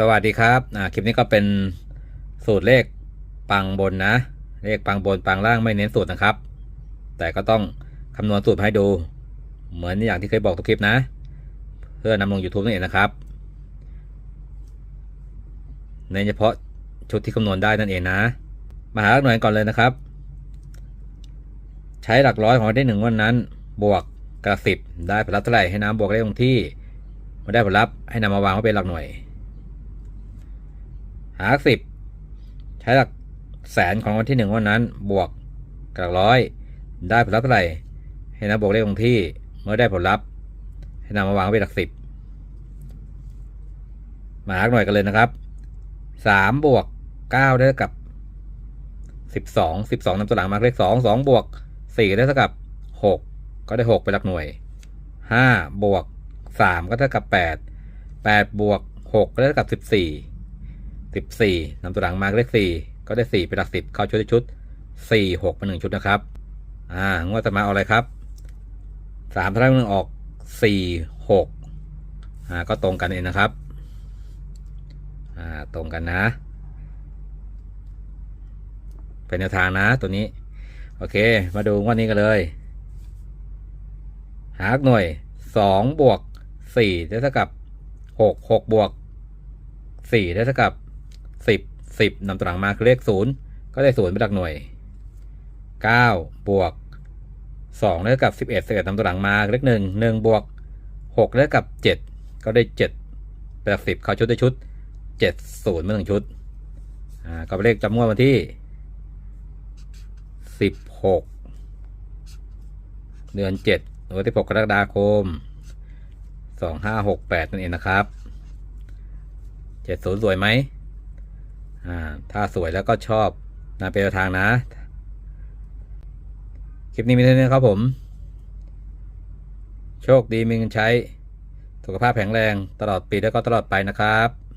สวัสดีครับอ่าคลิปนี้ก็เป็นสูตรเลขปังบนนะ เลขปังบนปังล่างไม่เน้นสูตรนะครับ แต่ก็ต้องคำนวณสูตรให้ดู เหมือนอย่างที่เคยบอกทุกคลิปนะ เพื่อนำลง YouTube นั่นเองนะครับในเฉพาะชุดที่คำนวณได้นั่นเองนะ มาหาหลักหน่วยก่อนเลยนะครับ ใช้หลักร้อยของได้หนึ่งวันนั้น บวกกับสิบได้ผลลัพธ์เท่าไหร่ให้น้ำบวกเลขคงที่มาได้ผลลัพธ์ให้นำมาวางไว้เป็นหลักหน่วย หาสิบใช้หลักแสนของวันที่หนึ่งวันนั้น บวกกับหลักร้อย ได้ผลลัพธ์เท่าไหร่ ให้นำบวกเลขคงที่เมื่อได้ผลลัพธ์ ให้นำมาวางไว้เป็นหลักสิบมาหาหน่วยกันเลยนะครับสามบวกเก้าได้เท่ากับสิบสองสิบสองนำตัวหลังมาเลขสองสองบวกสี่ได้เท่ากับหกก็ได้หกเป็นหลักหน่วยห้าบวกสามก็เท่ากับแปดแปดบวกหกก็ได้เท่ากับสิบสี่ สิบสี่นำตัวหลังมาเลขสี่ก็ได้สี่เป็นหลักสิบเข้าชุดชุดสี่หกเป็นหนึ่งชุดนะครับ อ่างวดต่อมาเอาอะไรครับสามเท่านั้นหนึ่งออกสี่หกอ่าก็ตรงกันเองนะครับ อ่าตรงกันนะ เป็นแนวทางนะตัวนี้ โอเค มาดูงวดนี้กันเลย หากหน่วยสองบวกสี่ได้เท่ากับหกหกบวกสี่ได้เท่ากับ สิบสิบนำตัวหลังมาคือเลขศูนย์ก็ได้ศูนย์เป็นหลักหน่วยเก้าบวกสองเท่ากับสิบเอ็ดสิบเอ็ดนำตัวหลังมาคือเลขหนึ่งหนึ่งบวกหกเท่ากับเจ็ดก็ได้เจ็ดเป็นหลักสิบเข้าชุดได้ชุดเจ็ดศูนย์เป็นหนึ่งชุดอ่าก็เป็นเลขจำนวนวันที่สิบหกเดือนเจ็ดวันที่หกกรกฎาคมสองห้าหกแปดนั่นเองนะครับเจ็ดศูนย์สวยไหม อ่าถ้าสวยแล้วก็ชอบนะเป็นแนวทางนะ คลิปนี้มีเท่านี้ครับผม โชคดีมีเงินใช้ สุขภาพแข็งแรงตลอดปีแล้วก็ตลอดไปนะครับ